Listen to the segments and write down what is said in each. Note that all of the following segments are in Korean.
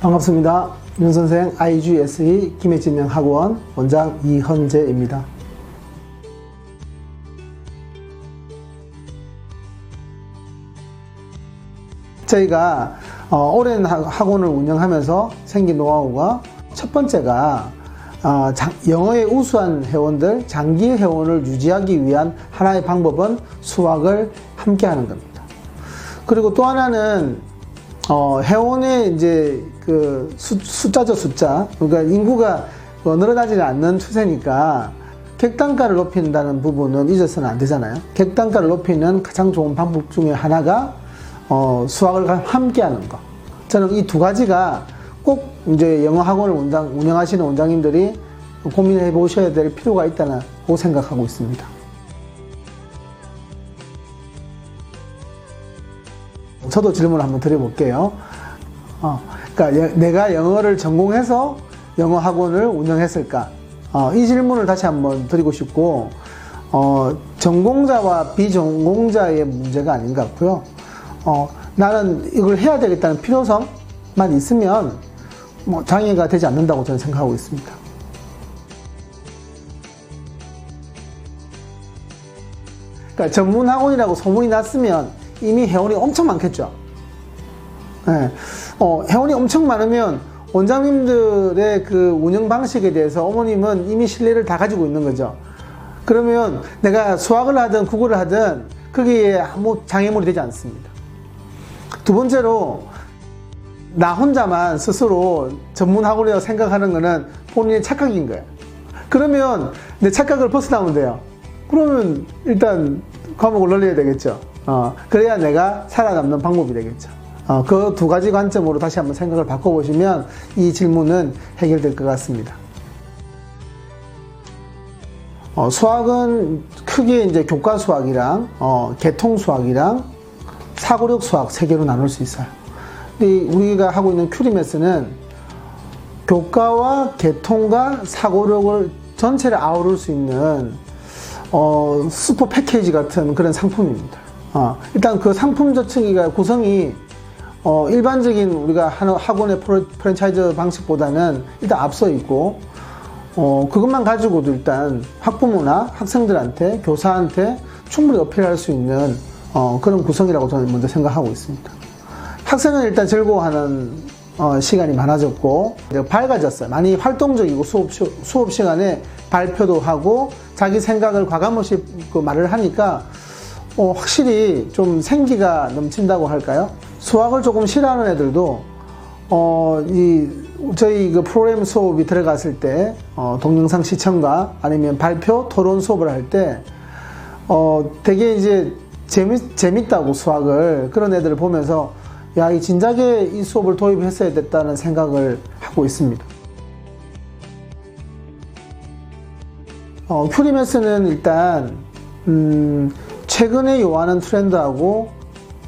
반갑습니다. 윤선생 IGSE 김해진명 학원 원장 이현재입니다. 저희가 어, 오랜 학- 학원을 운영하면서 생긴 노하우가 첫 번째가 어, 장- 영어의 우수한 회원들, 장기 회원을 유지하기 위한 하나의 방법은 수학을 함께 하는 겁니다. 그리고 또 하나는 어, 회원의 이제 그 수, 숫자죠 숫자. 그러니까 인구가 어, 늘어나지 않는 추세니까 객단가를 높인다는 부분은 잊어서는 안 되잖아요. 객단가를 높이는 가장 좋은 방법 중에 하나가 어, 수학을 함께 하는 거. 저는 이 두 가지가 꼭 이제 영어 학원을 운영, 운영하시는 원장님들이 고민해 보셔야 될 필요가 있다고 생각하고 있습니다. 저도 질문을 한번 드려볼게요. 어, 그러니까 여- 내가 영어를 전공해서 영어 학원을 운영했을까? 어, 이 질문을 다시 한번 드리고 싶고, 어, 전공자와 비전공자의 문제가 아닌 것 같고요. 어, 나는 이걸 해야 되겠다는 필요성만 있으면 뭐 장애가 되지 않는다고 저는 생각하고 있습니다. 그러니까 전문 학원이라고 소문이 났으면 이미 회원이 엄청 많겠죠. 예. 어, 회원이 엄청 많으면 원장님들의 그 운영 방식에 대해서 어머님은 이미 신뢰를 다 가지고 있는 거죠. 그러면 내가 수학을 하든 국어를 하든 거기에 아무 장애물이 되지 않습니다. 두 번째로 나 혼자만 스스로 전문 학원이라고 생각하는 거는 본인의 착각인 거예요. 그러면 내 착각을 벗어나면 돼요. 그러면 일단 과목을 늘려야 되겠죠. 어, 그래야 내가 살아남는 방법이 되겠죠. 어, 그 두 가지 관점으로 다시 한번 생각을 바꿔보시면 이 질문은 해결될 것 같습니다. 어, 수학은 크게 이제 교과 수학이랑 어, 개통 수학이랑 사고력 수학 세 개로 나눌 수 있어요. 근데 우리가 하고 있는 큐리메스는 교과와 개통과 사고력을 전체를 아우를 수 있는 어, 슈퍼 패키지 같은 그런 상품입니다. 어, 일단 그 상품 자체가 구성이 어, 일반적인 우리가 하는 학원의 프랜차이즈 방식보다는 일단 앞서 있고 어, 그것만 가지고도 일단 학부모나 학생들한테 교사한테 충분히 어필할 수 있는 어, 그런 구성이라고 저는 먼저 생각하고 있습니다. 학생은 일단 즐거워하는 어, 시간이 많아졌고 밝아졌어요. 많이 활동적이고 수업, 시- 수업 시간에 발표도 하고 자기 생각을 과감없이 그 말을 하니까 어, 확실히 좀 생기가 넘친다고 할까요? 수학을 조금 싫어하는 애들도 어, 이 저희 그 프로그램 수업이 들어갔을 때 어, 동영상 시청과 아니면 발표 토론 수업을 할 때 어, 되게 이제 재밌, 재밌다고 수학을 그런 애들을 보면서 야, 이 진작에 이 수업을 도입했어야 됐다는 생각을 하고 있습니다. 어, 큐리메스는 일단, 음, 최근에 요하는 트렌드하고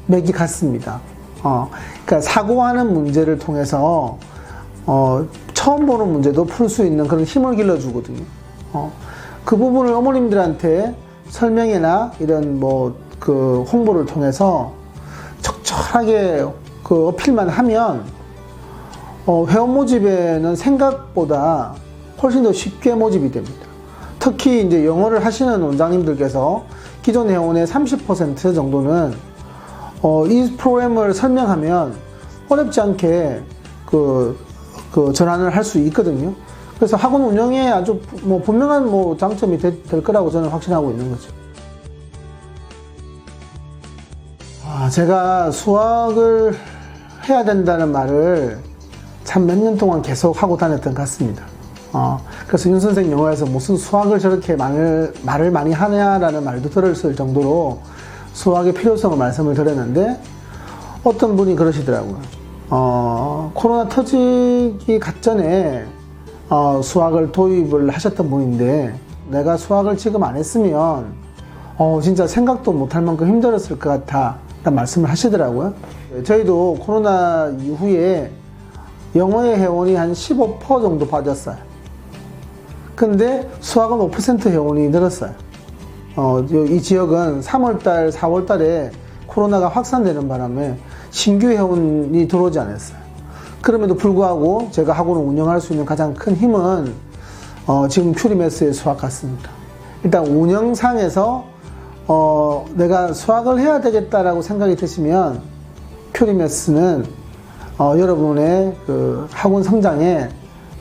맥이 같습니다. 어, 그러니까 사고하는 문제를 통해서, 어, 처음 보는 문제도 풀 수 있는 그런 힘을 길러주거든요. 어, 그 부분을 어머님들한테 설명이나 이런 뭐, 그 홍보를 통해서 적절하게 그 어필만 하면 어, 회원 모집에는 생각보다 훨씬 더 쉽게 모집이 됩니다. 특히 이제 영어를 하시는 원장님들께서 기존 회원의 30% 정도는 어, 이 프로그램을 설명하면 어렵지 않게 그, 그 전환을 할 수 있거든요. 그래서 학원 운영에 아주 뭐 분명한 뭐 장점이 되- 될 거라고 저는 확신하고 있는 거죠. 아, 제가 수학을 해야 된다는 말을 참 몇 년 동안 계속 하고 다녔던 것 같습니다. 어, 그래서 윤 선생 영화에서 무슨 수학을 저렇게 말을, 말을 많이 하냐라는 말도 들었을 정도로 수학의 필요성을 말씀을 드렸는데 어떤 분이 그러시더라고요. 어, 코로나 터지기 갓전에 어, 수학을 도입을 하셨던 분인데 내가 수학을 지금 안 했으면 어, 진짜 생각도 못할 만큼 힘들었을 것 같아. 라는 말씀을 하시더라고요. 저희도 코로나 이후에 영어의 회원이 한 15% 정도 빠졌어요. 근데 수학은 5% 회원이 늘었어요. 어, 이 지역은 3월달, 4월달에 코로나가 확산되는 바람에 신규 회원이 들어오지 않았어요. 그럼에도 불구하고 제가 학원을 운영할 수 있는 가장 큰 힘은 어, 지금 큐리메스의 수학 같습니다. 일단 운영상에서 어, 내가 수학을 해야 되겠다라고 생각이 드시면 큐리메스는 어, 여러분의 그 학원 성장에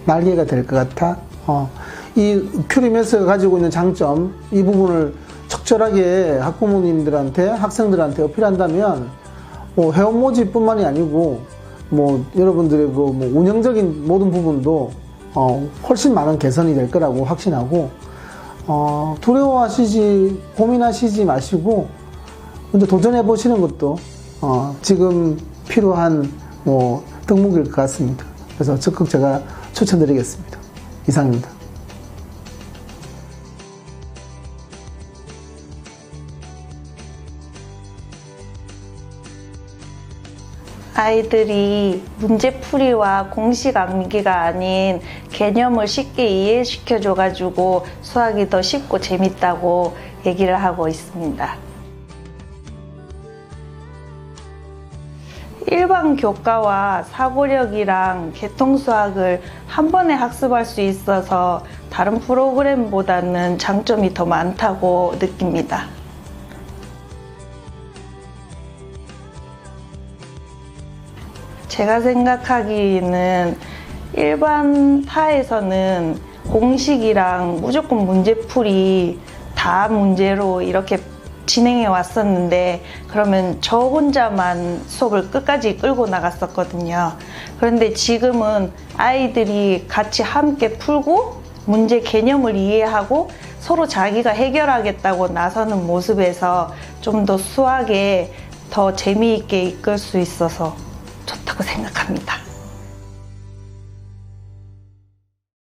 날개가 될 것 같아. 어, 이 큐리메스가 가지고 있는 장점 이 부분을 적절하게 학부모님들한테 학생들한테 어필한다면 뭐 회원 모집뿐만이 아니고 뭐 여러분들의 그 뭐 운영적인 모든 부분도 어, 훨씬 많은 개선이 될 거라고 확신하고 어, 두려워하시지 고민하시지 마시고 근데 도전해 보시는 것도 어, 지금 필요한 뭐 덕목일 것 같습니다. 그래서 적극 제가 추천드리겠습니다. 이상입니다. 아이들이 문제풀이와 공식 암기가 아닌 개념을 쉽게 이해시켜 줘가지고 수학이 더 쉽고 재밌다고 얘기를 하고 있습니다. 일반 교과와 사고력이랑 개통수학을 한 번에 학습할 수 있어서 다른 프로그램보다는 장점이 더 많다고 느낍니다. 제가 생각하기에는 일반 파에서는 공식이랑 무조건 문제풀이 다 문제로 이렇게 진행해 왔었는데 그러면 저 혼자만 수업을 끝까지 끌고 나갔었거든요. 그런데 지금은 아이들이 같이 함께 풀고 문제 개념을 이해하고 서로 자기가 해결하겠다고 나서는 모습에서 좀 더 수학에 더 재미있게 이끌 수 있어서 좋다고 생각합니다.